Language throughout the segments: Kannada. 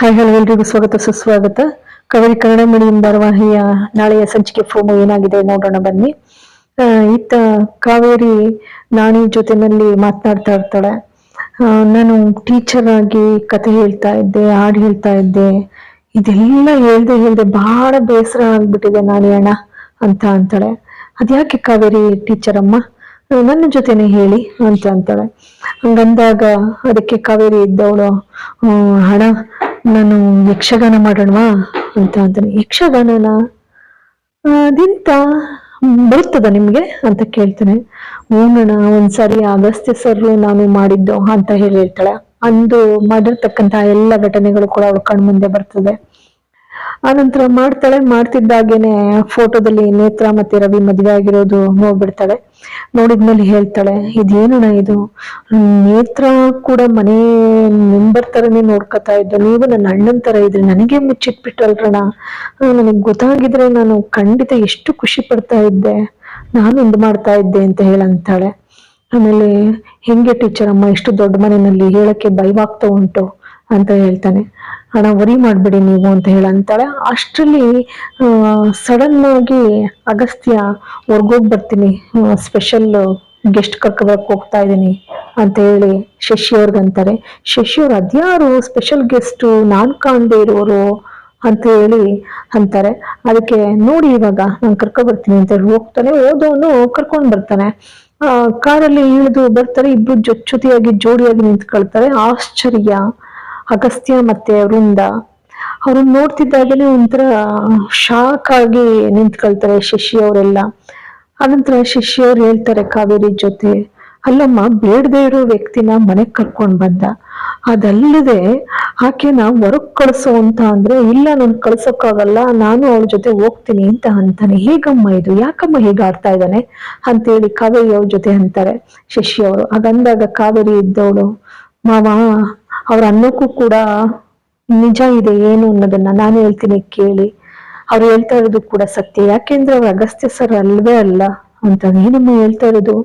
ಹಾಯ್ ಹಲೋ ಎಲ್ರಿಗೂ ಸ್ವಾಗತ, ಸುಸ್ವಾಗತ. ಕವರಿ ಕನ್ನಡ ಮೀಡಿಯಂ ಧಾರಾವಾಹಿಯ ನಾಳೆಯ ಸಂಚಿಕೆ ಫೋಮೋ ಏನಾಗಿದೆ ನೋಡೋಣ ಬನ್ನಿ. ಇತ್ತ ಕಾವೇರಿ ನಾಣಿ ಜೊತೆನಲ್ಲಿ ಮಾತನಾಡ್ತಾ ಇರ್ತಾಳೆ. ನಾನು ಟೀಚರ್ ಆಗಿ ಕತೆ ಹೇಳ್ತಾ ಇದ್ದೆ, ಹಾಡು ಹೇಳ್ತಾ ಇದ್ದೆ. ಇದೆಲ್ಲ ಹೇಳ್ದೆ ಹೇಳ್ದೆ ಬಹಳ ಬೇಸರ ಆಗ್ಬಿಟ್ಟಿದೆ ನಾಣಿ ಅಣ್ಣ ಅಂತ ಅಂತಾಳೆ. ಅದ್ಯಾಕೆ ಕಾವೇರಿ ಟೀಚರ್ ಅಮ್ಮ? ನನ್ನ ಜೊತೆನೆ ಹೇಳಿ ಅಂತ ಅಂತಾಳೆ. ಹಂಗಂದಾಗ ಅದಕ್ಕೆ ಕಾವೇರಿ ಇದ್ದವಳು ಹಣ ನಾನು ಯಕ್ಷಗಾನ ಮಾಡೋಣವಾ ಅಂತ ಅಂತಾನೆ. ಯಕ್ಷಗಾನನ ಅದಿಂತ ಬರುತ್ತದ ನಿಮ್ಗೆ ಅಂತ ಕೇಳ್ತಾನೆ. ಹೂನಣ್ಣ ಒಂದ್ಸರಿ ಅಗಸ್ತ್ಯ ಸರ್ ನಾನು ಮಾಡಿದ್ದು ಅಂತ ಹೇಳಿ ಹೇಳ್ತಾಳೆ ಅಂದು ಮಾಡಿರ್ತಕ್ಕಂತ ಎಲ್ಲ ಘಟನೆಗಳು ಕೂಡ ಅವಳ ಕಣ್ಮುಂದೆ ಬರ್ತದೆ. ಆನಂತರ ಮಾಡ್ತಾಳೆ, ಮಾಡ್ತಿದ್ದಾಗೇನೆ ಫೋಟೋದಲ್ಲಿ ನೇತ್ರ ಮತ್ತೆ ರವಿ ಮದುವೆ ಆಗಿರೋದು ನೋಡ್ಬಿಡ್ತಾಳೆ. ನೋಡಿದ್ಮೇಲೆ ಹೇಳ್ತಾಳೆ ಇದೇನಣ್ಣ ಇದು? ನೇತ್ರ ಕೂಡ ಮನೆ ಮೆಂಬರ್ ತರನೇ ನೋಡ್ಕೊತಾ ಇದ್ದು, ನೀವು ನನ್ನ ಅಣ್ಣನ್ ತರ ಇದ್ರೆ ನನಗೆ ಮುಚ್ಚಿಟ್ಬಿಟ್ಟಲ್ರಣ ನನಗೆ ಗೊತ್ತಾಗಿದ್ರೆ ನಾನು ಖಂಡಿತ ಎಷ್ಟು ಖುಷಿ ಪಡ್ತಾ ಇದ್ದೆ, ನಾನು ಇದು ಮಾಡ್ತಾ ಇದ್ದೆ ಅಂತ ಹೇಳಂತಾಳೆ. ಆಮೇಲೆ, ಹೆಂಗೆ ಟೀಚರ್ ಅಮ್ಮ ಇಷ್ಟು ದೊಡ್ಡ ಮನೆಯಲ್ಲಿ ಹೇಳಕ್ಕೆ ಭಯವಾಗ್ತಾ ಉಂಟು. ಅಂತ ಹೇಳ್ತಾನೆ. ಹಣ ವರಿ ಮಾಡಬೇಡಿ ನೀವು ಅಂತ ಹೇಳಂತಾಳೆ. ಅಷ್ಟರಲ್ಲಿ ಸಡನ್ ಆಗಿ ಅಗಸ್ತ್ಯ ಹೊರ್ಗೋಗಿ ಬರ್ತೀನಿ. ಸ್ಪೆಷಲ್ ಗೆಸ್ಟ್ ಕರ್ಕೋಬೇಕು ಹೋಗ್ತಾ ಇದ್ದೀನಿ ಅಂತ ಹೇಳಿ ಶಶಿ ಅಂತಾರೆ. ಶಶಿ ಅವ್ರು ಅದ್ಯಾರು ಸ್ಪೆಷಲ್ ಗೆಸ್ಟ್ ನಾನು ಕಾಣದೇ ಇರೋರು ಅಂತ ಹೇಳಿ ಅಂತಾರೆ. ಅದಕ್ಕೆ ನೋಡಿ ಇವಾಗ ನಾನು ಕರ್ಕೊ ಬರ್ತೀನಿ ಅಂತ ಹೇಳಿ ಹೋಗ್ತಾನೆ. ಓದೋನು ಕರ್ಕೊಂಡ್ ಬರ್ತಾನೆ. ಕಾರಲ್ಲಿ ಇಳಿದು ಬರ್ತಾರೆ. ಇಬ್ರು ಜೊತೆ ಜೊತೆಯಾಗಿ ಜೋಡಿಯಾಗಿ ನಿಂತ್ಕೊಳ್ತಾರೆ. ಆಶ್ಚರ್ಯ. ಅಗಸ್ತ್ಯ ಮತ್ತೆ ವೃಂದ ಅವ್ರನ್ನ ನೋಡ್ತಿದ್ದಾಗಲೇ ಒಂಥರ ಶಾಕ್ ಆಗಿ ನಿಂತ್ಕೊಳ್ತಾರೆ ಶಶಿ ಅವರೆಲ್ಲ. ಅನಂತರ ಶಶಿ ಅವ್ರು ಹೇಳ್ತಾರೆ ಕಾವೇರಿ ಜೊತೆ, ಅಲ್ಲಮ್ಮ, ಬೇಡದೇ ಇರೋ ವ್ಯಕ್ತಿನ ಮನೆಗೆ ಕರ್ಕೊಂಡ್ ಬಂದ. ಅದಲ್ಲದೆ ಆಕೆನ ಹೊರಗ್ ಕಳ್ಸೋ ಅಂತ ಅಂದ್ರೆ, ಇಲ್ಲ, ನಾನು ಕಳ್ಸೋಕ್ಕಾಗಲ್ಲ, ನಾನು ಅವಳ ಜೊತೆ ಹೋಗ್ತೀನಿ ಅಂತ ಅಂತಾನೆ. ಹೇಗಮ್ಮ ಇದು? ಯಾಕಮ್ಮ ಹೇಗೆ ಆಡ್ತಾ ಇದ್ದಾನೆ? ಅಂತೇಳಿ ಕಾವೇರಿ ಅವ್ರ ಜೊತೆ ಅಂತಾರೆ ಶಶಿ ಅವರು. ಹಾಗಂದಾಗ ಕಾವೇರಿ ಇದ್ದವಳು, ಮಾವ ಅವ್ರ ಅನ್ನೋಕ್ಕೂ ಕೂಡ ನಿಜ ಇದೆ ಏನು ಅನ್ನೋದನ್ನ ನಾನು ಹೇಳ್ತೀನಿ, ಕೇಳಿ. ಅವ್ರು ಹೇಳ್ತಾ ಇರೋದು ಕೂಡ ಸತ್ಯ. ಯಾಕೆಂದ್ರೆ ಅವ್ರ ಅಗಸ್ತ್ಯ ಸರ್ ಅಲ್ವೇ ಅಲ್ಲ ಅಂತ ಏನಮ್ಮ ಹೇಳ್ತಾ ಇರೋದು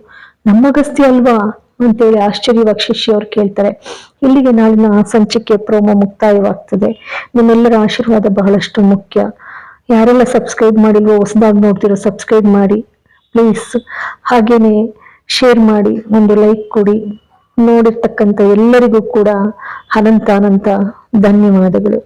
ನಮ್ಮ ಅಗಸ್ತ್ಯ ಅಲ್ವಾ ಅಂತೇಳಿ ಆಶ್ಚರ್ಯವಾಗಿ ಶಿಷ್ಯ ಅವ್ರು ಕೇಳ್ತಾರೆ. ಇಲ್ಲಿಗೆ ನಾಳಿನ ಸಂಚಿಕೆ ಪ್ರೋಮೋ ಮುಕ್ತಾಯವಾಗ್ತದೆ. ನಿಮ್ಮೆಲ್ಲರ ಆಶೀರ್ವಾದ ಬಹಳಷ್ಟು ಮುಖ್ಯ. ಯಾರೆಲ್ಲ ಸಬ್ಸ್ಕ್ರೈಬ್ ಮಾಡಿಲ್ವೋ, ಹೊಸದಾಗಿ ನೋಡ್ತಿರೋ ಸಬ್ಸ್ಕ್ರೈಬ್ ಮಾಡಿ, ಪ್ಲೀಸ್. ಹಾಗೇನೆ ಶೇರ್ ಮಾಡಿ, ಒಂದು ಲೈಕ್ ಕೊಡಿ. ನೋಡಿರ್ತಕ್ಕಂಥ ಎಲ್ಲರಿಗೂ ಕೂಡ ಅನಂತ ಅನಂತ ಧನ್ಯವಾದಗಳು.